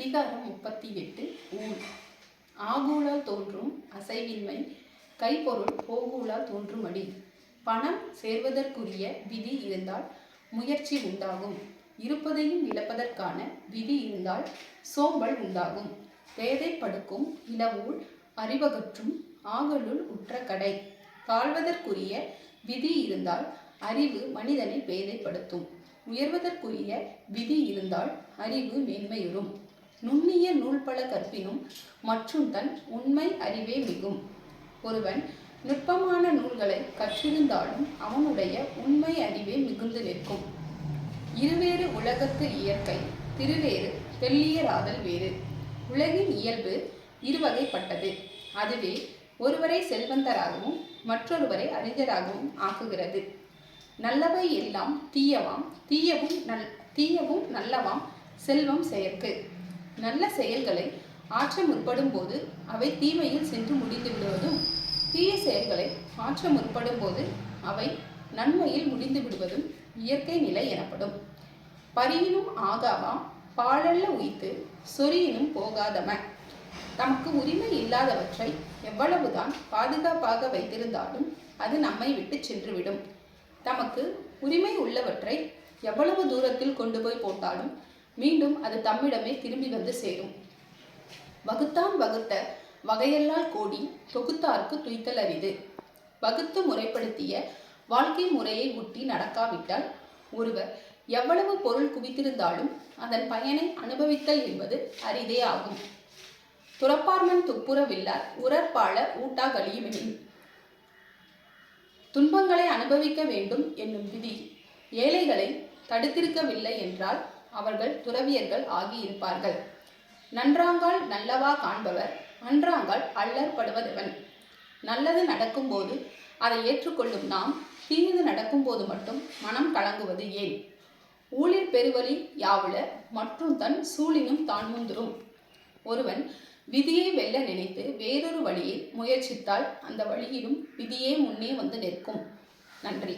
அதிகாரம் முப்பத்தி எட்டு. ஊழ். ஆகூலால் தோன்றும் அசைவின்மை. கைப்பொருள் போகூலால் தோன்றும் அடி. பணம் சேர்வதற்குரிய விதி இருந்தால் முயற்சி உண்டாகும். இருப்பதையும் இழப்பதற்கான விதி இருந்தால் சோம்பல் உண்டாகும். பேதைப்படுக்கும் இளவூழ் அறிவகற்றும் ஆகலுள் உற்ற கடை. தாழ்வதற்குரிய விதி இருந்தால் அறிவு மனிதனை பேதைப்படுத்தும். உயர்வதற்குரிய விதி இருந்தால் அறிவு மேன்மையுறும். நுண்ணிய நூல் பல கற்பினும் மற்றும் தன் உண்மை அறிவே மிகும். ஒருவன் நுட்பமான நூல்களை கற்றிருந்தாலும் அவனுடைய உண்மை அறிவே மிகுந்து நிற்கும். இருவேறு உலகத்து இயற்கை திருவேறு தெள்ளியராதல் வேறு. உலகின் இயல்பு இருவகைப்பட்டது. அதுவே ஒருவரை செல்வந்தராகவும் மற்றொருவரை அறிஞராகவும் ஆக்குகிறது. நல்லவை எல்லாம் தீயவாம் தீயவும் நல் தீயவும் நல்லவாம் செல்வம் செயற்கு. நல்ல செயல்களை ஆற்ற முற்படும் போது அவை தீமையில் சென்று முடிந்து விடுவதும் தீய செயல்களை ஆற்ற முற்படும் போது அவை நன்மையில் முடிந்து விடுவதும் இயற்கை நிலை எனப்படும். பரியினும் ஆகாவா பாழல்ல உய்த்து சொறியினும் போகாதம. தமக்கு உரிமை இல்லாதவற்றை எவ்வளவுதான் பாதுகாப்பாக வைத்திருந்தாலும் அது நம்மை விட்டு சென்றுவிடும். தமக்கு உரிமை உள்ளவற்றை எவ்வளவு தூரத்தில் கொண்டு போய் போட்டாலும் மீண்டும் அது தம்மிடமே திரும்பி வந்து சேரும். வகுத்தான் வகுத்த வகையெல்லாம் கோடி தொகுத்தார்க்கு துய்த்தல் அரிது. வகுத்து முறைப்படுத்திய வாழ்க்கை முறையை ஒட்டி நடக்காவிட்டால் ஒருவர் எவ்வளவு பொருள் குவித்திருந்தாலும் அதன் பயனை அனுபவித்தல் என்பது அரிதே ஆகும். துறப்பார்மன் துப்புரவில்லார் உரற்பாள ஊட்டா கழியுமெனின் துன்பங்களை அனுபவிக்க வேண்டும் என்னும் விதி ஏழைகளை தடுத்திருக்கவில்லை என்றால் அவர்கள் துறவியர்கள் ஆகியிருப்பார்கள். நன்றாங்கால் நல்லவா காண்பவர் அன்றாங்கால் அல்லற்படுவதவன். நல்லது நடக்கும்போது அதை ஏற்றுக்கொள்ளும் நாம் தீங்கு நடக்கும்போது மட்டும் மனம் கலங்குவது ஏன்? ஊழிர் பெருவழி யாவுல மற்றும் தன் சூழினும் தான் முந்துரும் ஒருவன் விதியை வெல்ல நினைத்து வேறொரு வழியை முயற்சித்தால் அந்த வழியிலும் விதியே முன்னே வந்து நிற்கும். நன்றி.